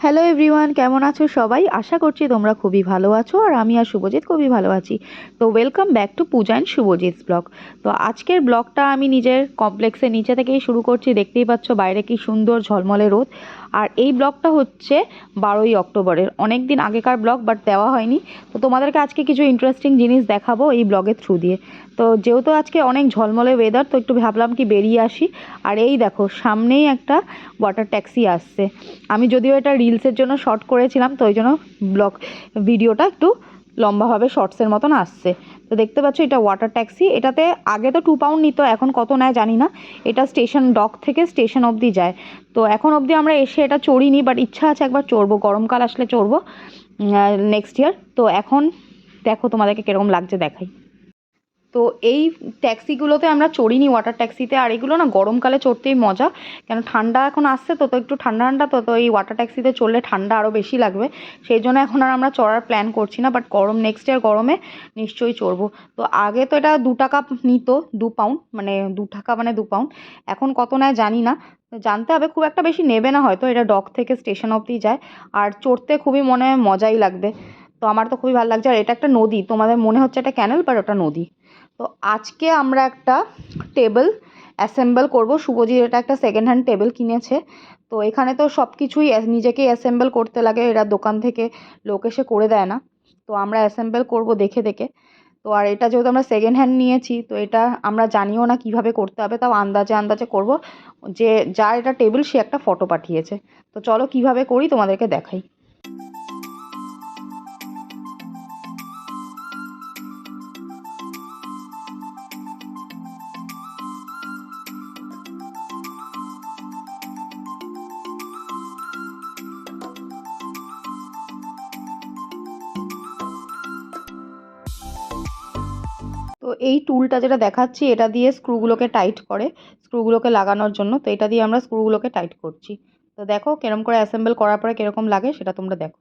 Hello everyone কেমন আছো সবাই? আশা করছি তোমরা খুবই ভালো আছো আর আমি আর শুভজিৎ খুবই ভালো আছি। তো welcome back to Puja and Subhajit blog তো আজকের ব্লগটা আমি নিজের কমপ্লেক্সের নিচে থেকেই শুরু করছি। দেখতেই পাচ্ছ বাইরে কি সুন্দর ঝলমলে রোদ। আর এই ব্লগটা হচ্ছে বারোই অক্টোবরের। অনেক দিন আগেকার ব্লগ বাট দেওয়া হয়নি। তো তোমাদেরকে আজকে কিছু ইন্টারেস্টিং জিনিস দেখাবো এই ব্লগের থ্রু দিয়ে। তো যেহেতু আজকে অনেক ঝলমলে ওয়েদার তো একটু ভাবলাম কি বেরিয়ে আসি। আর এই দেখো, সামনেই একটা ওয়াটার ট্যাক্সি আসছে। আমি যদিও এটা রিলসের জন্য শর্ট করেছিলাম, তো ওই জন্য ব্লগ ভিডিওটা একটু লম্বাভাবে শর্টসের মতন আসছে। তো দেখতে পাচ্ছ এটা ওয়াটার ট্যাক্সি এটাতে আগে তো টু পাউন্ড নিত, এখন কত নেয় জানি না। এটা স্টেশন ডক থেকে স্টেশন অবধি যায়। তো এখন অবধি আমরা এসে এটা চড়িনি বাট ইচ্ছা আছে একবার চড়বো। গরমকাল আসলে চড়বো নেক্সট ইয়ার তো এখন দেখো তোমাদেরকে কীরকম লাগছে দেখাই। তো এই ট্যাক্সিগুলোতে আমরা চড়িনি ওয়াটার ট্যাক্সিতে আর এগুলো না গরমকালে চড়তেই মজা। কেন ঠান্ডা এখন আসছে তো তো একটু ঠান্ডা ঠান্ডা তো তো এই ওয়াটার ট্যাক্সিতে চড়লে ঠান্ডা আরও বেশি লাগবে। সেই জন্য এখন আর আমরা চড়ার প্ল্যান করছি না বাট গরম নেক্সট ইয়ার গরমে নিশ্চয়ই চড়বো। তো আগে তো এটা দু টাকা নিত, দু পাউন্ড মানে দু টাকা মানে দু পাউন্ড এখন কত নেয় জানি না। জানতে হবে, খুব একটা বেশি নেবে না হয়তো, এটা ডক থেকে স্টেশন অবধি যায়। আর চড়তে খুবই মনে হয় মজাই লাগবে। তো আমার তো খুবই ভালো লাগছে। আর এটা একটা নদী, তোমাদের মনে হচ্ছে একটা ক্যানেল বাট ওটা নদী। তো আজকে আমরা একটা টেবিল অ্যাসেম্বল করব। শুভজিৎ এটা একটা সেকেন্ড হ্যান্ড টেবিল কিনেছে। তো এখানে তো সব কিছুই নিজেকেই অ্যাসেম্বল করতে লাগে, এরা দোকান থেকে লোক এসে করে দেয় না। তো আমরা অ্যাসেম্বল করব দেখে দেখে। তো আর এটা যেহেতু আমরা সেকেন্ড হ্যান্ড নিয়েছি, তো এটা আমরা জানিও না কীভাবে করতে হবে, তাও আন্দাজে আন্দাজে করব। যে যার এটা টেবিল সে একটা ফটো পাঠিয়েছে। তো চলো কীভাবে করি তোমাদেরকে দেখাই। এই টুলটা যেটা দেখাচ্ছি, এটা দিয়ে স্ক্রুগুলোকে টাইট করে স্ক্রুগুলোকে লাগানোর জন্য। তো এটা দিয়ে আমরা স্ক্রুগুলোকে টাইট করছি। তো দেখো কেরম করে অ্যাসেম্বল করার পরে কীরকম লাগে সেটা তোমরা দেখো।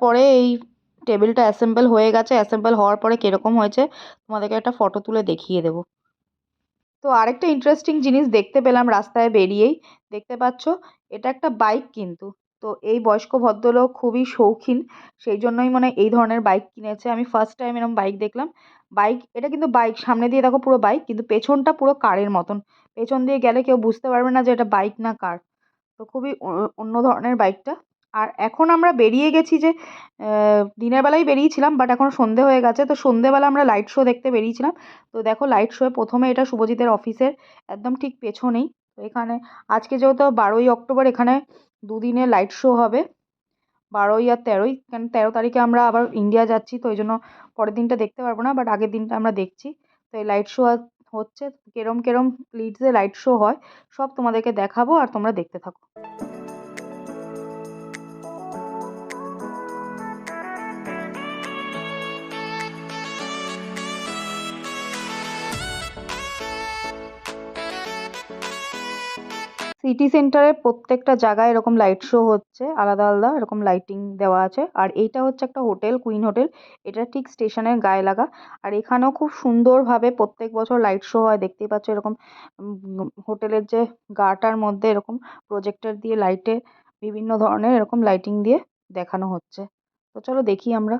পরে এই টেবিলটা অ্যাসেম্বল হয়ে গেছে। অ্যাসেম্বল হওয়ার পরে কীরকম হয়েছে তোমাদেরকে একটা ফটো তুলে দেখিয়ে দেবো। তো আরেকটা ইন্টারেস্টিং জিনিস দেখতে পেলাম রাস্তায় বেরিয়েই। দেখতে পাচ্ছ, এটা একটা বাইক কিন্তু। তো এই বয়স্ক ভদ্রলোক খুবই শৌখিন, সেই জন্যই মানে এই ধরনের বাইক কিনেছে। আমি ফার্স্ট টাইম এরকম বাইক দেখলাম। বাইক এটা কিন্তু বাইক সামনে দিয়ে দেখো পুরো বাইক কিন্তু পেছনটা পুরো কারের মতন। পেছন দিয়ে গেলে কেউ বুঝতে পারবে না যে এটা বাইক না কার তো খুবই অন্য ধরনের বাইকটা আর এখন আমরা বেরিয়ে গেছি যে দিনের বেলায় বেরিয়েছিলাম বাট এখন সন্ধে হয়ে গেছে। তো সন্ধেবেলা আমরা লাইট শো দেখতে বেরিয়েছিলাম। তো দেখো লাইট শোয়ে প্রথমে এটা শুভজিতের অফিসের একদম ঠিক পেছনেই। তো এখানে, আজকে যেহেতু বারোই অক্টোবর, এখানে দুদিনে লাইট শো হবে। বারোই আর তেরোই, কারণ তেরো তারিখে আমরা আবার ইন্ডিয়া যাচ্ছি, তো ওই জন্য পরের দিনটা দেখতে পারব না বাট আগের দিনটা আমরা দেখছি। তো এই লাইট শো হচ্ছে, কেরম কেরম লিডসে লাইট শো হয়, সব তোমাদেরকে দেখাবো আর তোমরা দেখতে থাকো। সিটি সেন্টারের প্রত্যেকটা জায়গায় এরকম লাইট শো হচ্ছে, আলাদা আলাদা এরকম লাইটিং দেওয়া আছে। আর এইটা হচ্ছে একটা হোটেল কুইন হোটেল এটা ঠিক স্টেশনের গায়ে লাগা। আর এখানেও খুব সুন্দরভাবে প্রত্যেক বছর লাইট শো হয়, দেখতেই পাচ্ছ এরকম হোটেলের যে গাটার মধ্যে এরকম প্রজেক্টর দিয়ে লাইটে বিভিন্ন ধরনের এরকম লাইটিং দিয়ে দেখানো হচ্ছে। তো চলো দেখি আমরা।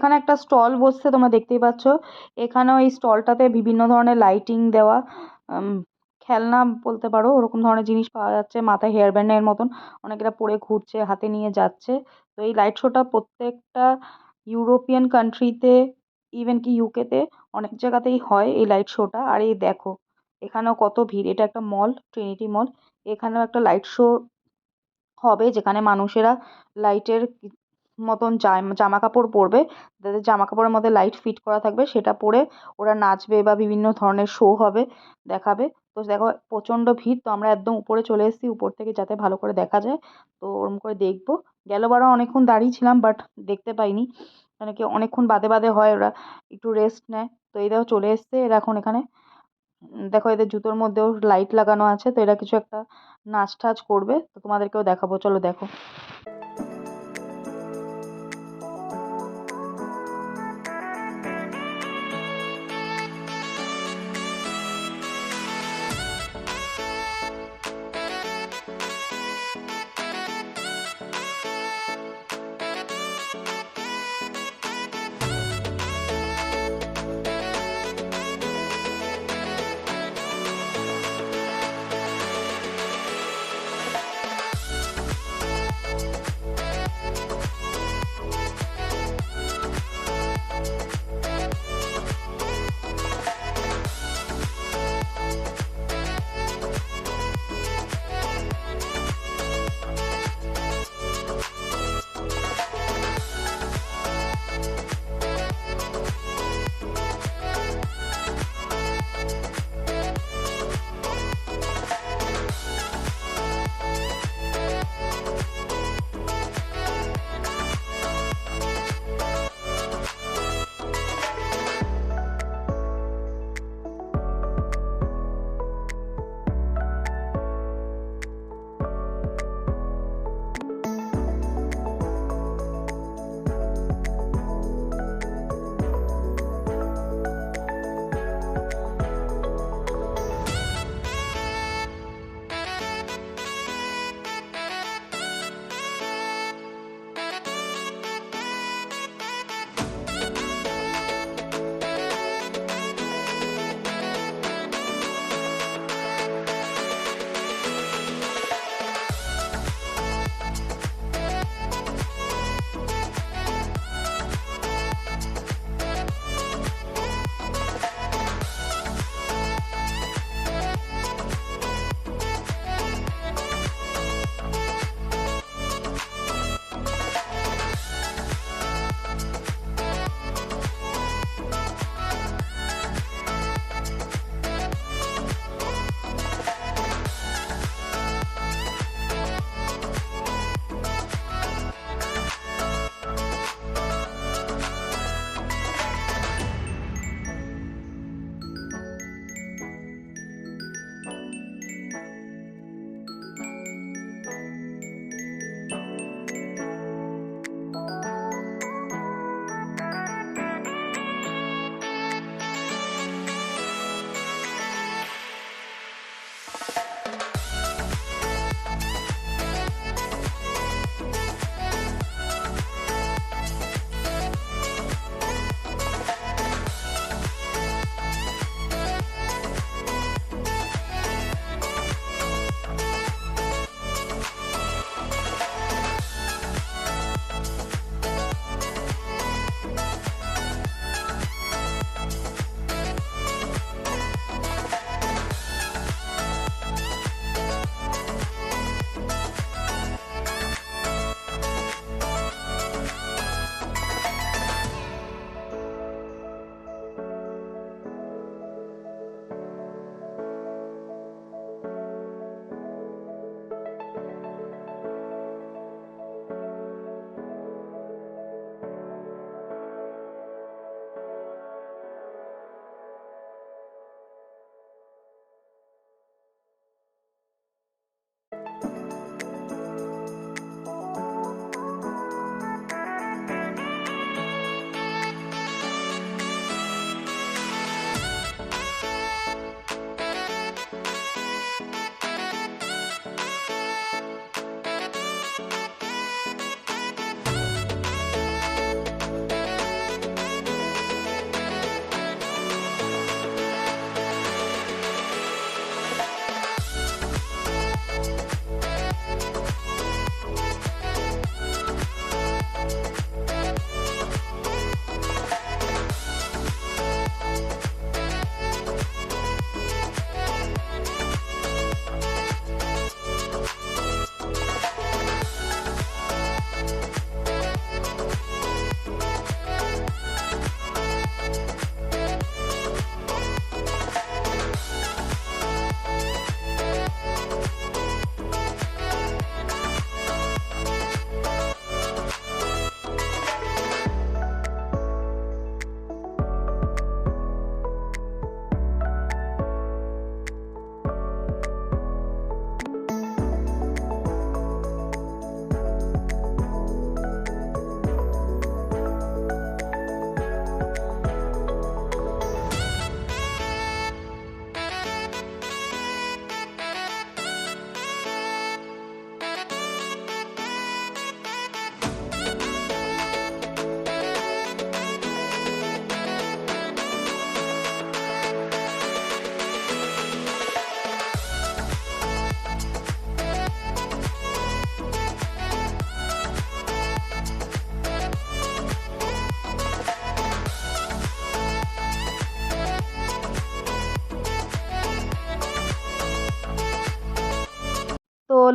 এখানে একটা স্টল বসছে, তোমরা দেখতেই পাচ্ছ। এখানেও এই স্টলটাতে বিভিন্ন ধরনের লাইটিং দেওয়া খেলনা বলতে পারো, ওরকম ধরনের জিনিস পাওয়া যাচ্ছে, মাথায় হেয়ার ব্যান্ডের মতন। অনেকেরা পরে ঘুরছে, হাতে নিয়ে যাচ্ছে। তো এই লাইট শোটা প্রত্যেকটা ইউরোপিয়ান কান্ট্রিতে, ইভেন কি ইউকেতে, অনেক জায়গাতেই হয় এই লাইট শোটা। আর এই দেখো, এখানেও কত ভিড়। এটা একটা মল, ট্রিনিটি মল। এখানেও একটা লাইট শো হবে, যেখানে মানুষেরা লাইটের মতন জাম- কাপড় পরবে। তাদের জামা কাপড়ের মধ্যে লাইট ফিট করা থাকবে, সেটা পরে ওরা নাচবে বা বিভিন্ন ধরনের শো হবে, দেখাবে। তো দেখো, প্রচণ্ড ভিড়, তো আমরা একদম উপরে চলে এসেছি, উপর থেকে যাতে ভালো করে দেখা যায়। তো ওরকম করে দেখব। গেলবারও অনেকক্ষণ দাঁড়িয়ে ছিলাম বাট দেখতে পাইনি। মানে কি অনেকক্ষণ বাদে বাদে হয়, ওরা একটু রেস্ট নেয়। তো এই দেখো, চলে এসছে এরা এখন এখানে। দেখো, এদের জুতোর মধ্যেও লাইট লাগানো আছে, তো এরা কিছু একটা নাচ টাচ করবে। তো তোমাদেরকেও দেখাবো, চলো দেখো।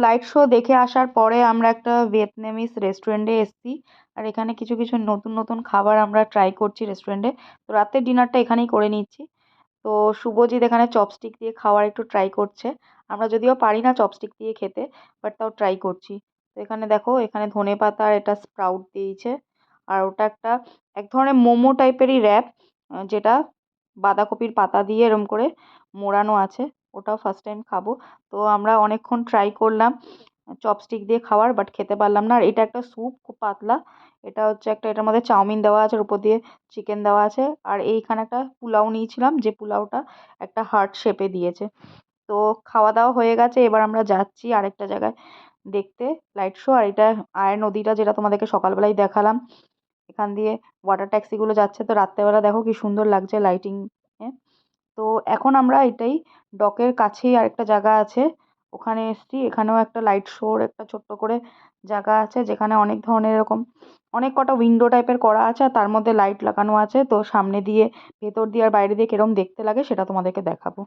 লাইট শো দেখে আসার পরে আমরা একটা ভিয়েতনামিস রেস্টুরেন্টে এসেছি। আর এখানে কিছু কিছু নতুন নতুন খাবার আমরা ট্রাই করছি রেস্টুরেন্টে তো রাতের ডিনারটা এখানেই করে নিচ্ছি। তো শুভজিৎ এখানে চপস্টিক দিয়ে খাওয়ার একটু ট্রাই করছে। আমরা যদিও পারি না চপস্টিক দিয়ে খেতে বাট তাও ট্রাই করছি। তো এখানে দেখো, এখানে ধনে পাতা আর এটা স্প্রাউট দিয়েছে। আর ওটা একটা এক ধরনের মোমো টাইপেরই র্যাপ যেটা বাঁধাকপির পাতা দিয়ে এরম করে মোড়ানো আছে। ওটাও ফার্স্ট টাইম খাব। তো আমরা অনেকক্ষণ ট্রাই করলাম চপস্টিক দিয়ে খাওয়ার বাট খেতে পারলাম না। আর এটা একটা স্যুপ খুব পাতলা। এটা হচ্ছে একটা, এটার মধ্যে চাউমিন দেওয়া আছে উপর দিয়ে চিকেন দেওয়া আছে। আর এইখানে একটা পোলাও নিয়েছিলাম, যে পোলাওটা একটা হার্ট শেপে দিয়েছে। তো খাওয়া দাওয়া হয়ে গেছে, এবার আমরা যাচ্ছি আরেকটা জায়গায় দেখতে লাইট শো আর এটা আয়ের নদীটা, যেটা তোমাদেরকে সকালবেলায় দেখালাম। এখান দিয়ে ওয়াটার ট্যাক্সিগুলো যাচ্ছে। তো রাত্রেবেলা দেখো কি সুন্দর লাগছে লাইটিং তো এখন আমরা এটাই ডকের কাছেই আরেকটা জায়গা আছে। ওখানে এসছি। এখানেও একটা লাইট শোর একটা ছোট্ট করে জায়গা আছে যেখানে অনেক ধরনের এরকম অনেক কটা উইন্ডো টাইপের করা আছে আর তার মধ্যে লাইট লাগানো আছে। তো সামনে দিয়ে ভেতর দিয়ে আর বাইরে দিয়ে কিরম দেখতে লাগে সেটা তোমাদেরকে দেখাবো।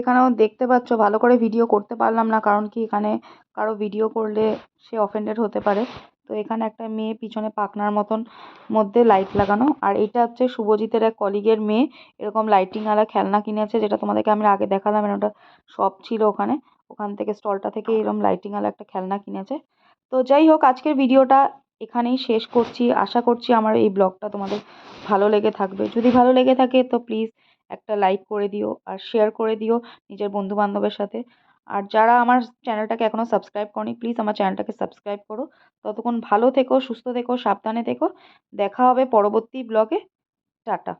এখানেও দেখতে পাচ্ছ, ভালো করে ভিডিও করতে পারলাম না, কারণ কি এখানে কারও ভিডিও করলে সে অফেন্ডেড হতে পারে। তো এখানে একটা মেয়ে পিছনে পাখনার মতন মধ্যে লাইট লাগানো। আর এটা হচ্ছে শুভজিতের এক কলিগের মেয়ে, এরকম লাইটিং আলা খেলনা কিনেছে, যেটা তোমাদেরকে আমি আগে দেখালাম, এরকম একটা শপ ছিল ওখানে। ওখান থেকে স্টলটা থেকে এরকম লাইটিং আলা একটা খেলনা কিনেছে। তো যাই হোক, আজকের ভিডিওটা এখানেই শেষ করছি। আশা করছি আমার এই ব্লগটা তোমাদের ভালো লেগে থাকবে। যদি ভালো লেগে থাকে, তো প্লিজ একটা লাইক করে দিও আর শেয়ার করে দিও নিজের বন্ধুবান্ধবের সাথে। আর যারা আমার চ্যানেলটাকে এখনও সাবস্ক্রাইব করনি প্লিজ আমার চ্যানেলটাকে সাবস্ক্রাইব করো। ততক্ষণ ভালো থেকো, সুস্থ থেকো, সাবধানে থেকো। দেখা হবে পরবর্তী ব্লগে টাটা।